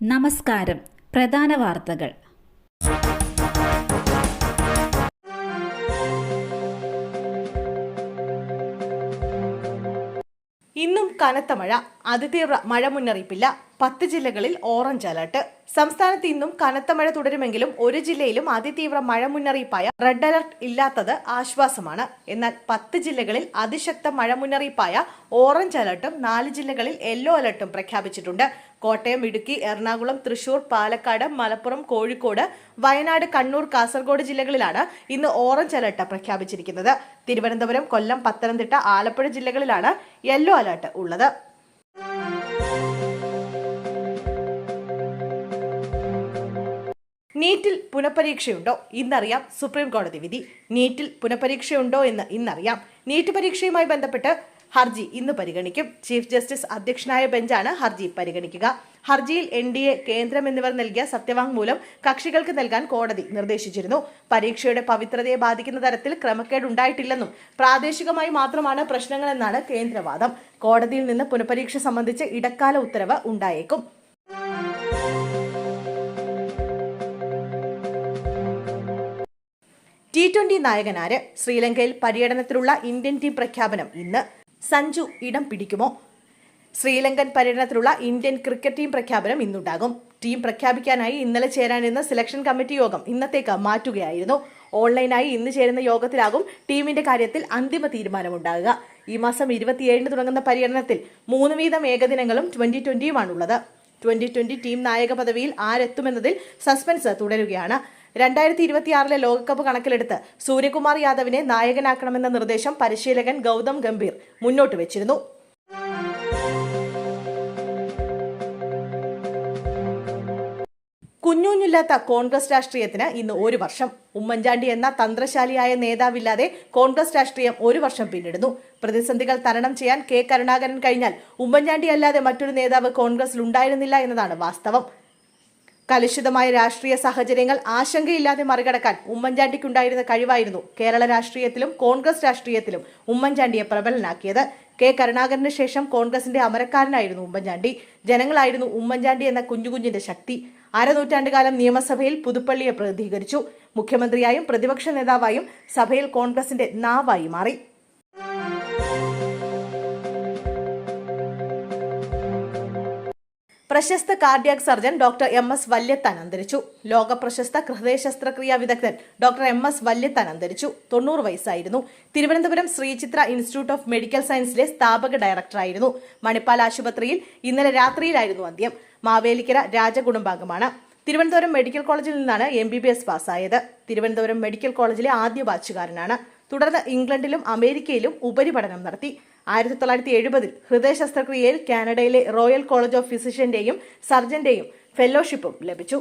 നമസ്കാരം. പ്രധാന വാർത്തകൾ. ഇന്നും കനത്ത മഴ. അതിതീവ്ര മഴ മുന്നറിയിപ്പില്ല. പത്ത് ജില്ലകളിൽ ഓറഞ്ച് അലർട്ട്. സംസ്ഥാനത്ത് ഇന്നും കനത്ത മഴ തുടരുമെങ്കിലും ഒരു ജില്ലയിലും അതിതീവ്ര മഴ മുന്നറിയിപ്പായ റെഡ് അലർട്ട് ഇല്ലാത്തത് ആശ്വാസമാണ്. എന്നാൽ പത്ത് ജില്ലകളിൽ അതിശക്ത മഴ മുന്നറിയിപ്പായ ഓറഞ്ച് അലർട്ടും നാല് ജില്ലകളിൽ യെല്ലോ അലർട്ടും പ്രഖ്യാപിച്ചിട്ടുണ്ട്. കോട്ടയം ഇടുക്കി എറണാകുളം തൃശൂർ പാലക്കാട് മലപ്പുറം കോഴിക്കോട് വയനാട് കണ്ണൂർ കാസർഗോഡ് ജില്ലകളിലാണ് ഇന്ന് ഓറഞ്ച് അലർട്ട് പ്രഖ്യാപിച്ചിരിക്കുന്നത്. തിരുവനന്തപുരം കൊല്ലം പത്തനംതിട്ട ആലപ്പുഴ ജില്ലകളിലാണ് യെല്ലോ അലർട്ട് ഉള്ളത്. നീറ്റിൽ പുനഃപരീക്ഷയുണ്ടോ? ഇന്നറിയാം സുപ്രീം കോടതി വിധി. നീറ്റിൽ പുനഃപരീക്ഷയുണ്ടോ എന്ന് ഇന്നറിയാം. നീറ്റ് പരീക്ഷയുമായി ബന്ധപ്പെട്ട് ഹർജി ഇന്ന് പരിഗണിക്കും. ചീഫ് ജസ്റ്റിസ് അധ്യക്ഷനായ ബെഞ്ചാണ് ഹർജി പരിഗണിക്കുക. ഹർജിയിൽ എൻ ഡി എ കേന്ദ്രം എന്നിവർ നൽകിയ സത്യവാങ്മൂലം കക്ഷികൾക്ക് നൽകാൻ കോടതി നിർദ്ദേശിച്ചിരുന്നു. പരീക്ഷയുടെ പവിത്രതയെ ബാധിക്കുന്ന തരത്തിൽ ക്രമക്കേട് ഉണ്ടായിട്ടില്ലെന്നും പ്രാദേശികമായി മാത്രമാണ് പ്രശ്നങ്ങളെന്നാണ് കേന്ദ്രവാദം. കോടതിയിൽ നിന്ന് പുനഃപരീക്ഷ സംബന്ധിച്ച് ഇടക്കാല ഉത്തരവ് ഉണ്ടായേക്കും. ടി ട്വന്റി നായകനാര്? ശ്രീലങ്കയിൽ പര്യടനത്തിലുള്ള ഇന്ത്യൻ ടീം പ്രഖ്യാപനം ഇന്ന്. സഞ്ജു ഇടം പിടിക്കുമോ? ശ്രീലങ്കൻ പര്യടനത്തിലുള്ള ഇന്ത്യൻ ക്രിക്കറ്റ് ടീം പ്രഖ്യാപനം ഇന്നുണ്ടാകും. ടീം പ്രഖ്യാപിക്കാനായി ഇന്നലെ ചേരാനിരുന്ന സെലക്ഷൻ കമ്മിറ്റി യോഗം ഇന്നത്തേക്ക് മാറ്റുകയായിരുന്നു. ഓൺലൈനായി ഇന്ന് ചേരുന്ന യോഗത്തിലാകും ടീമിന്റെ കാര്യത്തിൽ അന്തിമ തീരുമാനമുണ്ടാകുക. ഈ മാസം ഇരുപത്തിയേഴിന് തുടങ്ങുന്ന പര്യടനത്തിൽ മൂന്ന് വീതം ഏകദിനങ്ങളും ട്വന്റി ട്വന്റിയുമാണുള്ളത്. ട്വന്റി ട്വന്റി ടീം നായക പദവിയിൽ ആരെത്തുമെന്നതിൽ സസ്പെൻസ് തുടരുകയാണ്. രണ്ടായിരത്തി ഇരുപത്തിയാറിലെ ലോകകപ്പ് കണക്കിലെടുത്ത് സൂര്യകുമാർ യാദവിനെ നായകനാക്കണമെന്ന നിർദ്ദേശം പരിശീലകൻ ഗൗതം ഗംഭീർ മുന്നോട്ട് വെച്ചിരുന്നു. കുഞ്ഞുഞ്ഞില്ലാത്ത കോൺഗ്രസ് രാഷ്ട്രീയത്തിന് ഇന്ന് ഒരു വർഷം. ഉമ്മൻചാണ്ടി എന്ന തന്ത്രശാലിയായ നേതാവില്ലാതെ കോൺഗ്രസ് രാഷ്ട്രീയം ഒരു വർഷം പിന്നിടുന്നു. പ്രതിസന്ധികൾ തരണം ചെയ്യാൻ കെ കരുണാകരൻ കഴിഞ്ഞാൽ ഉമ്മൻചാണ്ടി അല്ലാതെ മറ്റൊരു നേതാവ് കോൺഗ്രസിൽ ഉണ്ടായിരുന്നില്ല എന്നതാണ് വാസ്തവം. കലുഷിതമായ രാഷ്ട്രീയ സാഹചര്യങ്ങൾ ആശങ്കയില്ലാതെ മറികടക്കാൻ ഉമ്മൻചാണ്ടിക്കുണ്ടായിരുന്ന കഴിവായിരുന്നു കേരള രാഷ്ട്രീയത്തിലും കോൺഗ്രസ് രാഷ്ട്രീയത്തിലും ഉമ്മൻചാണ്ടിയെ പ്രബലനാക്കിയത്. കെ കരുണാകരന് ശേഷം കോൺഗ്രസിന്റെ അമരക്കാരനായിരുന്നു ഉമ്മൻചാണ്ടി. ജനങ്ങളായിരുന്നു ഉമ്മൻചാണ്ടി എന്ന കുഞ്ഞുകുഞ്ഞിന്റെ ശക്തി. അരനൂറ്റാണ്ടുകാലം നിയമസഭയിൽ പുതുപ്പള്ളിയെ പ്രതിനിധീകരിച്ചു. മുഖ്യമന്ത്രിയായും പ്രതിപക്ഷ നേതാവായും സഭയിൽ കോൺഗ്രസിന്റെ നാവായി മാറി. പ്രശസ്ത cardiac surgeon doctor M S Valiathan അന്തരിച്ചു. ലോക പ്രശസ്ത ഹൃദയ ശസ്ത്രക്രിയാ വിദഗ്ധൻ ഡോക്ടർ എം എസ് വല്യത്താൻ അന്തരിച്ചു. തൊണ്ണൂറ് വയസ്സായിരുന്നു. Thiruvananthapuram Sree Chitra institute of medical സയൻസിലെ സ്ഥാപക ഡയറക്ടറായിരുന്നു മണിപ്പാൽ ആശുപത്രിയിൽ ഇന്നലെ രാത്രിയിലായിരുന്നു അന്ത്യം. മാവേലിക്കര രാജകുടുംബാംഗമാണ്. തിരുവനന്തപുരം മെഡിക്കൽ കോളേജിൽ നിന്നാണ് എം ബി ബി എസ് പാസ്സായത്. തിരുവനന്തപുരം മെഡിക്കൽ കോളേജിലെ ആദ്യ ബാച്ചുകാരനാണ്. തുടർന്ന് ഇംഗ്ലണ്ടിലും അമേരിക്കയിലും ഉപരിപഠനം നടത്തി. ആയിരത്തി തൊള്ളായിരത്തി എഴുപതിൽ ഹൃദയ ശസ്ത്രക്രിയയിൽ കാനഡയിലെ റോയൽ കോളേജ് ഓഫ് ഫിസിഷ്യന്റെയും സർജന്റെയും ഫെലോഷിപ്പും ലഭിച്ചു.